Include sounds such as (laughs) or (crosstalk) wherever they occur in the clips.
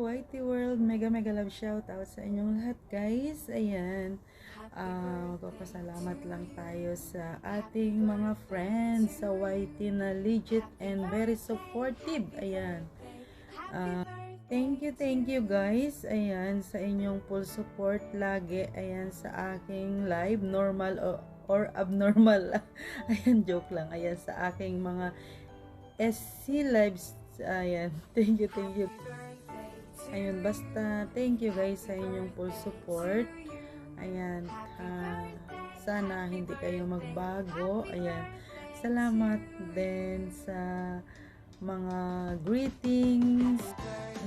Whitey World. Mega mega love shout out sa inyong lahat guys. Ayan. Ah, magpapasalamat lang tayo sa ating mga friends sa Whitey na legit and very supportive. Ayan. Ah, thank you, thank you guys. Ayan, sa inyong full support lagi. Ayan, sa aking live, normal o or abnormal. (laughs) Ayan, joke lang. Ayan, sa aking mga SC lives. Ayan, (laughs) thank you, thank you. Ayun, basta thank you guys sa inyong full support. Ayan, ah, sana hindi kayo magbago. Ayan, salamat din sa mga greetings,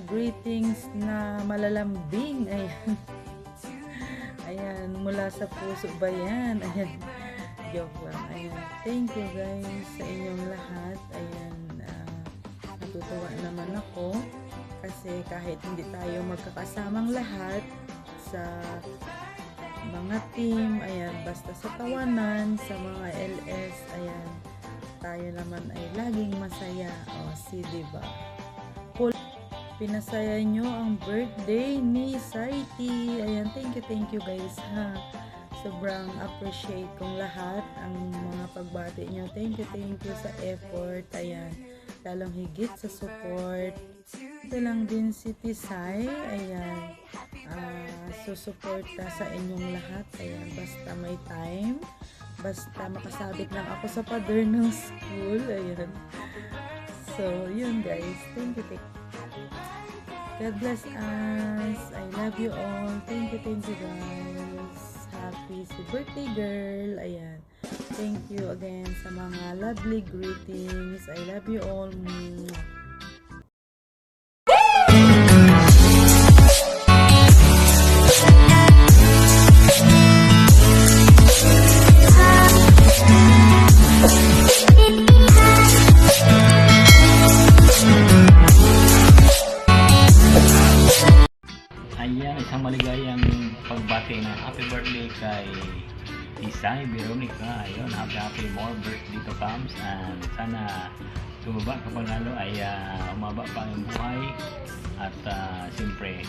greetings na malalambing. Ayan. (laughs) Ayan, mula sa puso ba yan? Ayan, joke lang. Ayan, thank you guys sa inyong lahat. Ayan, ah, natutuwa naman ako kasi kahit hindi tayo magkakasamang lahat sa mga team, ayan, basta sa tawanan, sa mga LS, ayan, tayo naman ay laging masaya. O, si, diba? Cool. Pinasaya nyo ang birthday ni Saiti. Ayan, thank you, thank you guys, ha. Sobrang appreciate kong lahat ang mga pagbati nyo. Thank you, thank you sa effort. Ayan, lalong higit sa support. Ito lang din si Tisay. Ayan. ah susuporta sa inyong lahat. Ayan. Basta may time. Basta makasabit lang ako sa pader ng school. Ayan. So, yun guys. Thank you. Thank you. God bless us. I love you all. Thank you, thank you guys. Happy birthday girl. Ayan. Thank you again sa mga lovely greetings. I love you all. Mwah. Panalo ay ah, umaba pa ang buhay at uh, siyempre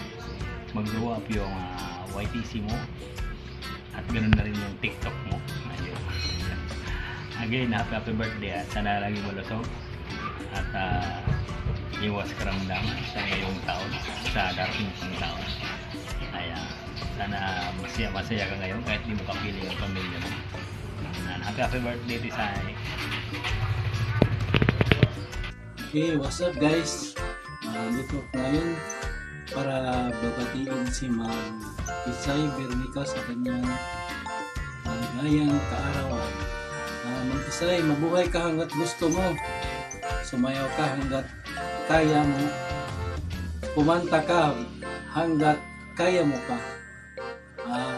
mag-grow up yung ah, YTC mo at ganoon na rin yung TikTok mo. Ayun. (laughs) Again, happy happy birthday at sana lagi malusog at ah, iwas karamdaman sa ngayong taon, sa darating pang taon. Kaya sana masaya, masaya ka ngayon kahit di mo kapiling ang pamilya mo. Yan. Happy happy birthday, Tisay. Okay, what's up guys? Uh, dito ngayon para babatiin si Ma'am Isay Bernica sa kanyang maligayang kaarawan. Uh, Ma'am Isay, mabuhay ka hanggat gusto mo. Sumayaw ka hanggat kaya mo. Kumanta ka hanggat kaya mo pa. Uh,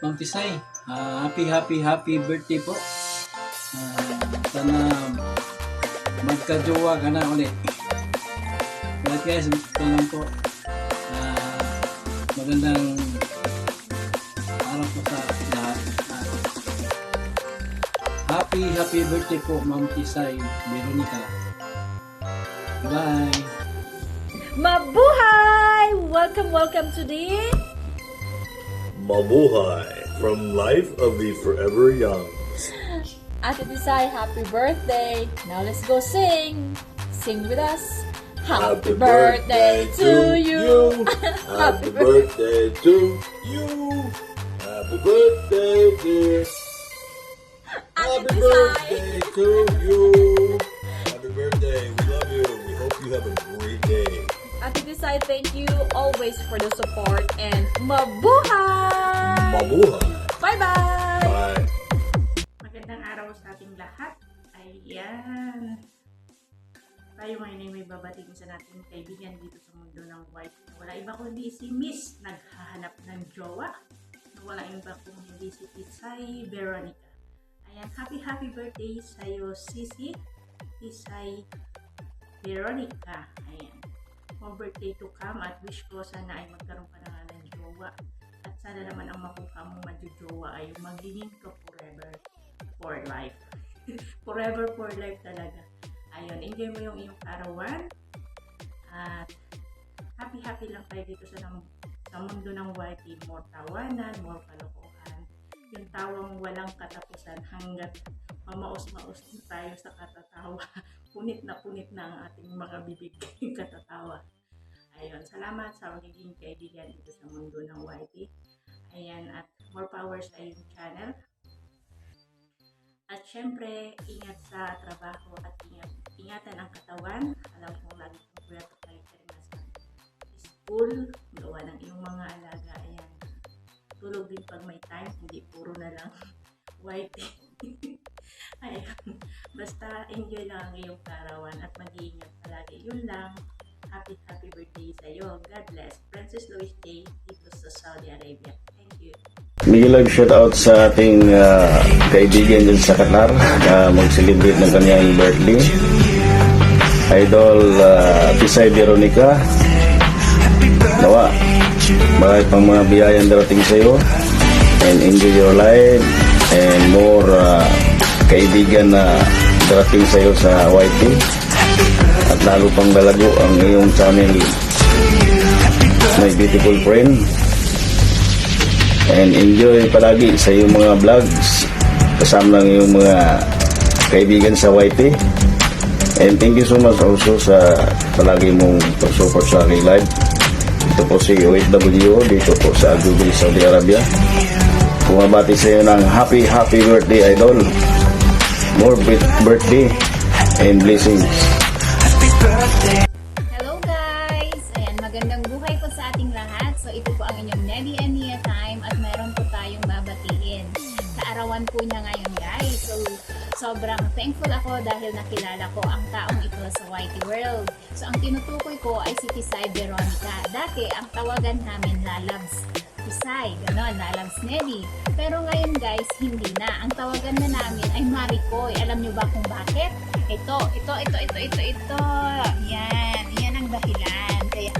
Ma'am Tisay, ah, happy happy happy birthday po. Ah, sana magka-jowa ka na ulit. But guys, ito lang po. Ah, magandang araw po sa lahat. Ah, happy, happy birthday po, Ma'am Tisay Veronica. Bye! Mabuhay! Welcome, welcome to the Mabuhay from Life of the Forever Young. Ate Desai, happy birthday! Now let's go sing! Sing with us! Happy, birthday, to you! (laughs) Happy birthday to you! Happy birthday, dear! Happy Desai. birthday to you! Happy birthday! We love you. We hope you have a great day. Ate Desai, thank you always for the support and mabuhay! Mabuhay! Bye-bye! Bye! Magandang araw sa ating lahat. Ayan. Tayo ngayon ay may babatiin sa nating kaibigan dito sa mundo ng white. Wala iba kundi si Miss naghahanap ng jowa. Wala iba kung hindi si Tisay Veronica. Ayan, happy happy birthday sa iyo, Sisi Tisay Veronica. Ayan. More birthday to come at wish ko sana ay magkaroon ka na nga ng jowa. At sana naman ang makuha mong majujowa ay magiging ka forever for life. (laughs) Forever for life talaga. Ayun, enjoy mo yung iyong karawan. At happy-happy lang tayo dito sa, sa mundo ng YT. More tawanan, more kalokohan. Yung tawang walang katapusan hanggat mamaos-maos din tayo sa katatawa. (laughs) punit na punit na ang ating mga bibig (laughs) katatawa. Ayun, salamat sa magiging kaibigan dito sa mundo ng YT. Ayan, at more power sa iyong channel. At syempre, ingat sa trabaho at ingat, ingatan ang katawan. Alam kong lagi kong puyat at lagi ka rin nasa school, gawa ng iyong mga alaga. Ayan, tulog din pag may time, hindi puro na lang (laughs) white. (laughs) Ayan, basta enjoy lang ang iyong karawan at mag-iingat palagi. Yun lang. Happy, happy birthday sa iyo. God bless. Princess Louis Day dito sa Saudi Arabia. Thank you. Bigyan lang shout out sa ating ah, kaibigan dyan sa Qatar na mag-celebrate ng kanyang birthday. Idol uh, Pisay Veronica. Nawa, marami pang mga biyayang darating sa iyo and enjoy your life. And more ah, kaibigan na darating sa iyo sa YT at lalo pang lalago ang iyong channel. My Beautiful Friend and enjoy palagi sa iyong mga vlogs. Kasama ng iyong mga kaibigan sa YT and thank you so much also sa palagi mong pag-support sa aking live. Ito po si OFW dito po sa Dhabi, Saudi Arabia. Bumabati sa iyo ng happy happy birthday idol. More bir- birthday and blessings sobrang thankful ako dahil nakilala ko ang taong ito sa Whitey World. So ang tinutukoy ko ay si Tisay Veronica. Dati ang tawagan namin Lalabs. Tisay, ganon, Lalabs Nelly. Pero ngayon guys, hindi na. Ang tawagan na namin ay Maricoy. Alam niyo ba kung bakit? Ito, ito, ito, ito, ito, ito. Yan, yan ang dahilan. Kaya,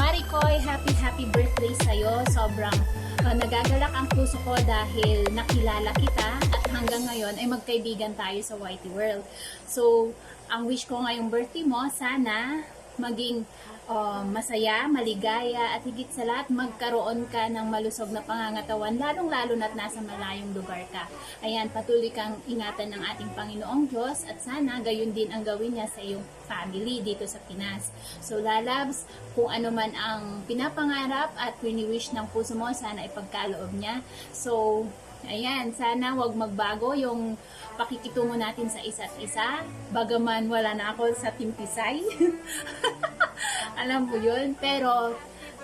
Maricoy, happy, happy birthday sa'yo. Sobrang uh, nagagalak ang puso ko dahil nakilala kita at hanggang ngayon ay magkaibigan tayo sa Whitey World. So, ang wish ko ngayong birthday mo, sana maging uh, masaya, maligaya at higit sa lahat magkaroon ka ng malusog na pangangatawan lalong-lalo na't nasa malayong lugar ka. Ayan, patuloy kang ingatan ng ating Panginoong Diyos at sana gayon din ang gawin niya sa iyong family dito sa Pinas. So lalabs, kung ano man ang pinapangarap at wini-wish ng puso mo, sana ipagkaloob niya. So, ayan, sana wag magbago yung pakikitungo natin sa isa't isa. Bagaman wala na ako sa timpisay. (laughs) Alam mo yun. Pero,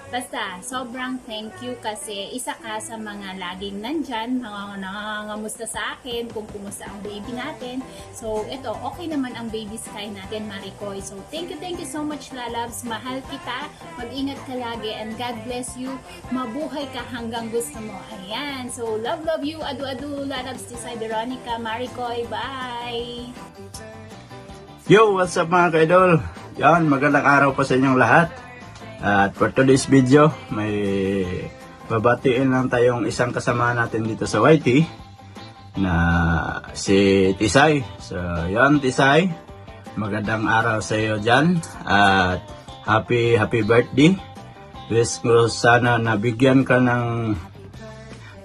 basta, sobrang thank you kasi isa ka sa mga laging nandyan, mga nangangamusta sa akin, kung kumusta ang baby natin. So, ito, okay naman ang baby sky natin, Maricoy. So, thank you, thank you so much, Lalabs. Mahal kita. Mag-ingat ka lagi and God bless you. Mabuhay ka hanggang gusto mo. Ayan. So, love, love you. Adu-adu, Lalabs. Tisay Veronica, Maricoy. Bye! Yo, what's up mga kaidol? Yan, magandang araw po sa inyong lahat. At for today's video, may babatiin lang tayong isang kasama natin dito sa YT na si Tisay. So, yan Tisay. Magandang araw sa iyo dyan. At happy, happy birthday. Wish ko sana nabigyan ka ng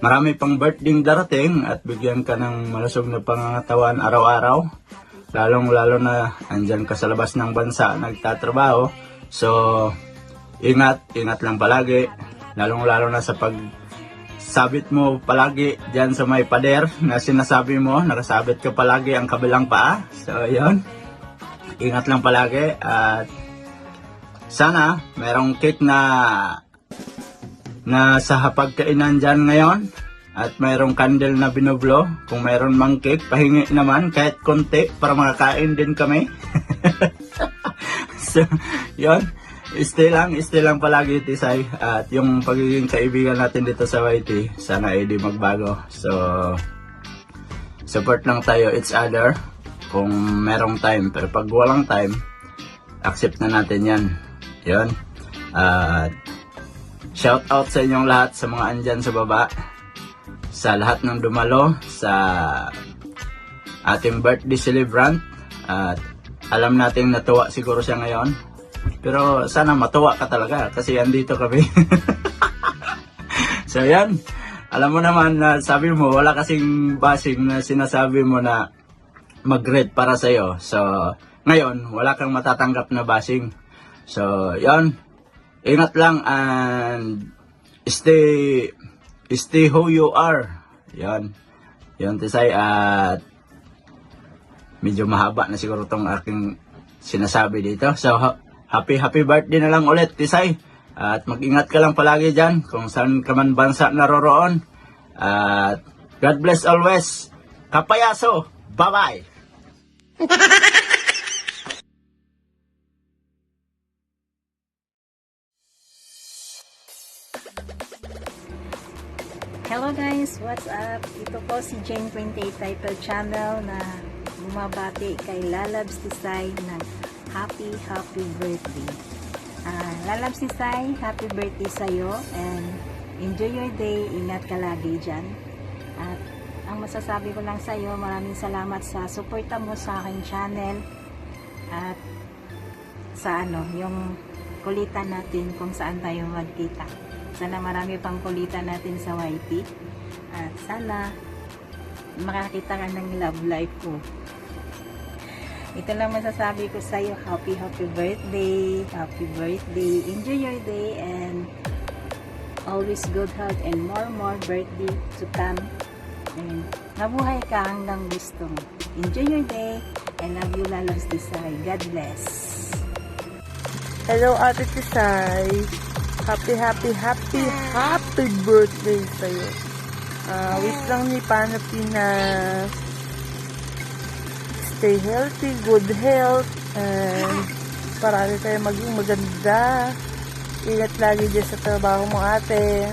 marami pang birthday darating at bigyan ka ng malusog na pangangatawan araw-araw lalong lalo na andyan ka sa labas ng bansa nagtatrabaho so ingat ingat lang palagi. Lalong lalo na sa pag sabit mo palagi dyan sa may pader na sinasabi mo. Nakasabit ka palagi ang kabilang paa. So yun. Ingat lang palagi. At sana merong cake na na sa hapagkainan dyan ngayon. At mayroong candle na binublo. Kung mayroon mang cake, pahingi naman. Kahit konti para makakain din kami. (laughs) so, yun. Stay lang, stay lang palagi Tisay. At yung pagiging kaibigan natin dito sa YT, sana ay di magbago. So, support lang tayo each other kung merong time. Pero pag walang time, accept na natin yan. Yun. At shout out sa inyong lahat sa mga andyan sa baba sa lahat ng dumalo sa ating birthday celebrant at alam nating natuwa siguro siya ngayon Pero sana matuwa ka talaga kasi andito kami. (laughs) so yan, alam mo naman na sabi mo, wala kasing basing na sinasabi mo na mag-grade para sa'yo. So, ngayon, wala kang matatanggap na basing. So, yan. Ingat lang and stay stay who you are. Yan. Yan, Tisay. At medyo mahaba na siguro tong aking sinasabi dito. So, happy happy birthday na lang ulit, Tisay. At mag-ingat ka lang palagi dyan kung saan ka man bansa naroroon. At God bless always. Kapayaso. Bye-bye. (laughs) Hello guys, what's up? Ito po si Jane 28 Title Channel na bumabati kay Lalabs Tisay ng Happy Happy Birthday. Ah, Lalabs Tisay, happy birthday sa'yo and enjoy your day. Ingat ka lagi dyan. At ang masasabi ko lang sa'yo, maraming salamat sa suporta mo sa aking channel at sa ano, yung kulitan natin kung saan tayo magkita. Sana marami pang kulitan natin sa YT. At sana makakita ka ng love life ko. Ito lang masasabi ko sa iyo. Happy, happy birthday. Happy birthday. Enjoy your day and always good health and more, more birthday to come. And mabuhay ka hanggang gusto mo. Enjoy your day. I love you, Lalabs Desai. God bless. Hello, Ate Tisay. Happy, happy, happy, happy birthday sa'yo. Ah, wish lang ni Panapi na stay healthy, good health, and parati tayo maging maganda. Ingat lagi dyan sa trabaho mo, ate.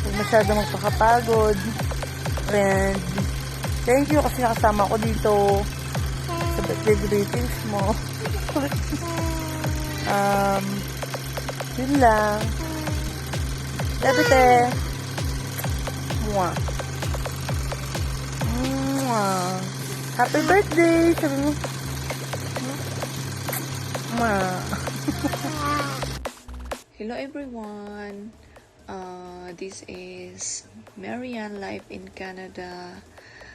Huwag masyado magpakapagod. And thank you kasi nakasama ko dito sa birthday greetings mo. (laughs) um, yun lang. Dati Mwah. Mwah. Happy birthday! Sabi mo. Mwah. (laughs) Hello everyone. Uh, this is Marianne Life in Canada.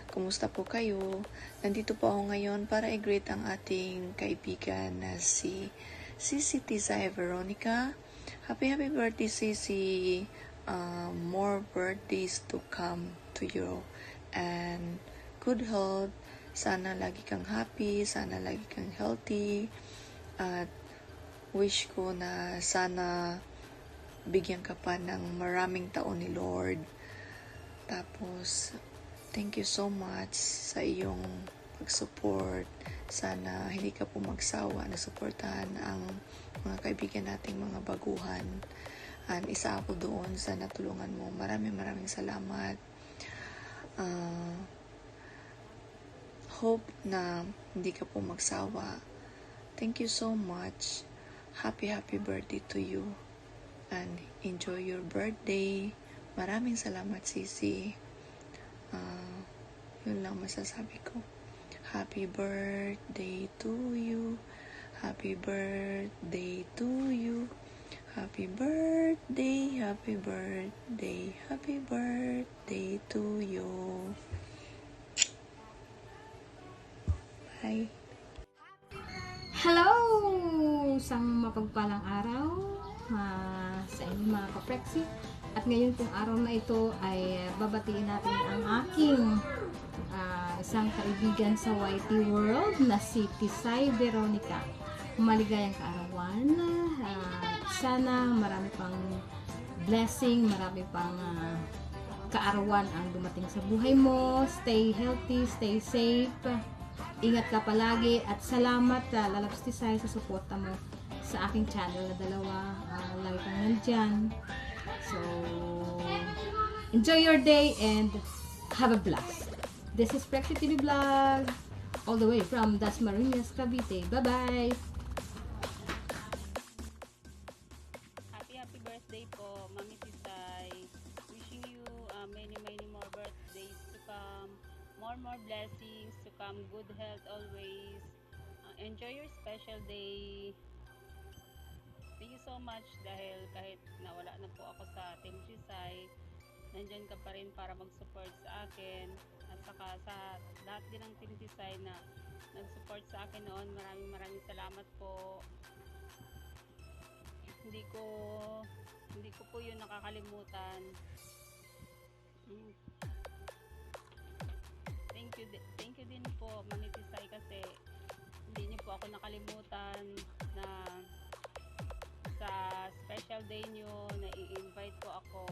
Kumusta po kayo? Nandito po ako ngayon para i-greet ang ating kaibigan na si Sisi Tizay Veronica. Happy happy birthday Sisi. Uh, more birthdays to come to you. And good health. Sana lagi kang happy. Sana lagi kang healthy. At wish ko na sana bigyan ka pa ng maraming taon ni Lord. Tapos, thank you so much sa iyong pag-support. Sana hindi ka po magsawa na suportahan ang mga kaibigan nating mga baguhan. And isa ako doon sa natulungan mo. Maraming maraming salamat. Ah, hope na hindi ka po magsawa. Thank you so much. Happy, happy birthday to you. And enjoy your birthday. Maraming salamat, Sisi. Ah, yun lang masasabi ko. Happy birthday to you. Happy birthday to you. Happy birthday, happy birthday, happy birthday to you. Bye. Hello! Isang mapagpalang araw ah, sa inyong mga kapreksi. At ngayon pong araw na ito ay babatiin natin ang aking ah, isang kaibigan sa YT World na si Tisay Veronica. Maligayang kaarawan. Ah, sana marami pang blessing, marami pang ah, kaarawan ang dumating sa buhay mo. Stay healthy, stay safe. Ingat ka palagi at salamat uh, Lalabs Tisay sa suporta mo sa aking channel na dalawa. Uh, lagi kang nandyan. So, enjoy your day and have a blast. This is Prexy TV Vlog all the way from Dasmariñas, Cavite. Bye-bye! More more blessings to come. Good health always. Uh, enjoy your special day. thank you so much dahil kahit nawala na po ako sa Team Jisay, nandyan ka pa rin para mag-support sa akin. At saka sa lahat din ng Team Jisay na nag-support sa akin noon, maraming maraming salamat po. Hindi ko hindi ko po yun nakakalimutan. Mm. Ako nakalimutan na sa special day niyo na i-invite po ako.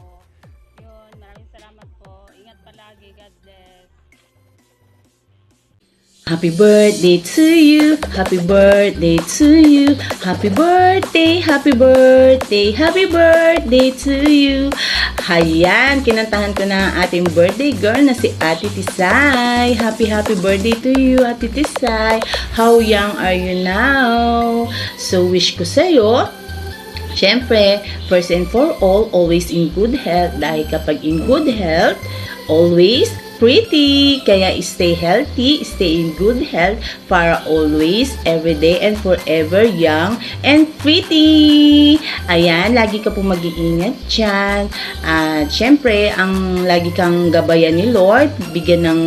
Yun, maraming salamat po. Ingat palagi. God bless. Happy birthday to you, happy birthday to you, happy birthday, happy birthday, happy birthday to you. Hayan, kinantahan ko na ang ating birthday girl na si Ate Tisay. Happy, happy birthday to you, Ate Tisay. How young are you now? So, wish ko sa'yo, Siyempre, first and for all, always in good health. Dahil kapag in good health, always pretty. Kaya stay healthy, stay in good health para always, every day, and forever young and pretty. Ayan, lagi ka po mag-iingat dyan. At syempre, ang lagi kang gabayan ni Lord, bigyan ng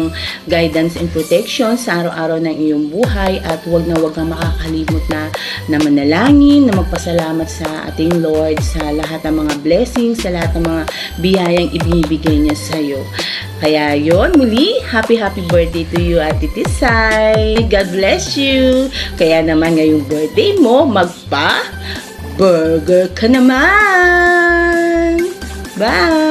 guidance and protection sa araw-araw ng iyong buhay at huwag na huwag kang makakalimot na, na manalangin, na magpasalamat sa ating Lord sa lahat ng mga blessings, sa lahat ng mga biyayang ibinibigay niya sa iyo. Kaya yon muli, happy happy birthday to you Ate Tisay. God bless you. Kaya naman ngayong birthday mo, magpa burger ka naman. Bye!